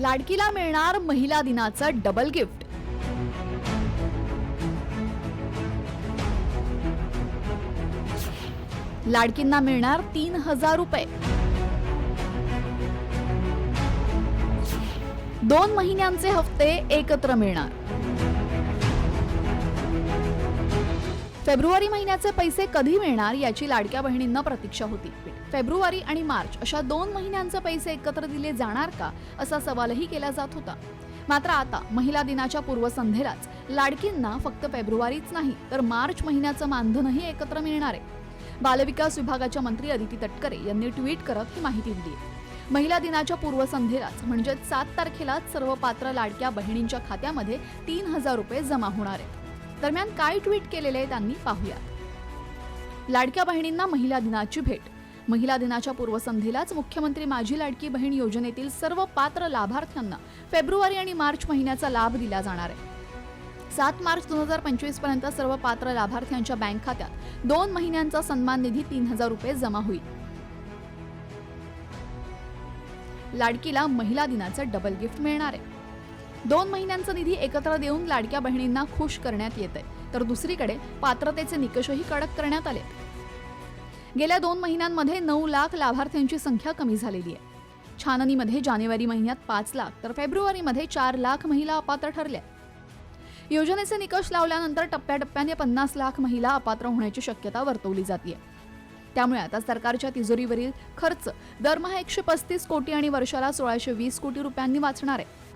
लाडकीला मिळणार महिला दिनाचं डबल गिफ्ट लाडकींना मिळणार तीन हजार रुपये. दोन महिन्यांचे हफ्ते एकत्र मिळणार. फेब्रुवारी महिन्याचे पैसे कधी मिळणार याची लाडक्या बहिणींना प्रतीक्षा होती. फेब्रुवारी आणि मार्च अशा दोन महिन्यांचे पैसे एकत्र दिले जाणार का असा सवालही केला जात होता. मात्र आता महिला दिनाच्या पूर्वसंध्येलाच लाडकींना फक्त फेब्रुवारीच नाही तर मार्च महिन्याचं मानधनही एकत्र मिळणार आहे. बालविकास विभागाच्या मंत्री अदिती तटकरे यांनी ट्विट करत ही माहिती दिली महिला दिनाच्या पूर्वसंध्येलाच म्हणजेच सात तारखेलाच सर्व पात्र लाडक्या बहिणींच्या खात्यामध्ये तीन हजार रुपये जमा होणार आहेत. दरम्यान काय ट्विट केलेले आहे त्यांनी पाहूयात. लाडक्या बहिणींना महिला दिनाची भेट. महिला दिनाच्या पूर्वसंध्येलाच मुख्यमंत्री माझी लाडकी बहीण योजनेतील सर्व पात्र लाभार्थ्यांना फेब्रुवारी आणि मार्च महिन्याचा लाभ दिला जाणार आहे. सात मार्च दोन हजार पंचवीसपर्यंत सर्व पात्र लाभार्थ्यांच्या बँक खात्यात दोन महिन्यांचा सन्मान निधी तीन हजार रुपये जमा होईल. लाडकीला महिला दिनाचं डबल गिफ्ट मिळणार आहे. दोन महिन्यांचा निधी एकत्र देऊन लाडक्या बहिणींना खुश करण्यात येत आहे तर दुसरीकडे पात्रतेचे निकषही कडक करण्यात आले गेल्या दोन महिन्यांमध्ये नऊ लाख लाभार्थ्यांची संख्या कमी झालेली आहे. छाननीमध्ये जानेवारी महिन्यात पाच लाख तर फेब्रुवारीमध्ये चार लाख महिला अपात्र ठरल्या. योजनेचे निकष लावल्यानंतर टप्प्याटप्प्याने पन्नास लाख महिला अपात्र होण्याची शक्यता वर्तवली जाते त्यामुळे आता सरकारच्या तिजोरीवरील खर्च दरमहा एकशे पस्तीस कोटी आणि वर्षाला सोळाशे वीस कोटी रुपयांनी वाचणार आहे.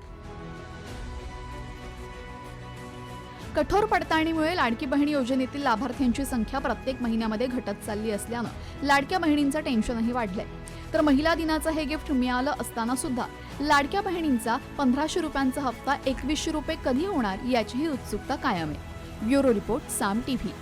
कठोर पडताळणीमुळे लाडकी बहीण योजनेतील लाभार्थ्यांची संख्या प्रत्येक महिन्यामध्ये घटत चालली असल्यानं लाडक्या बहिणींचं टेन्शनही वाढलंय. तर महिला दिनाचं हे गिफ्ट मिळालं असताना सुद्धा लाडक्या बहिणींचा पंधराशे रुपयांचा हप्ता एकवीसशे रुपये कधी होणार याचीही उत्सुकता कायम आहे. Bureau report Saam TV.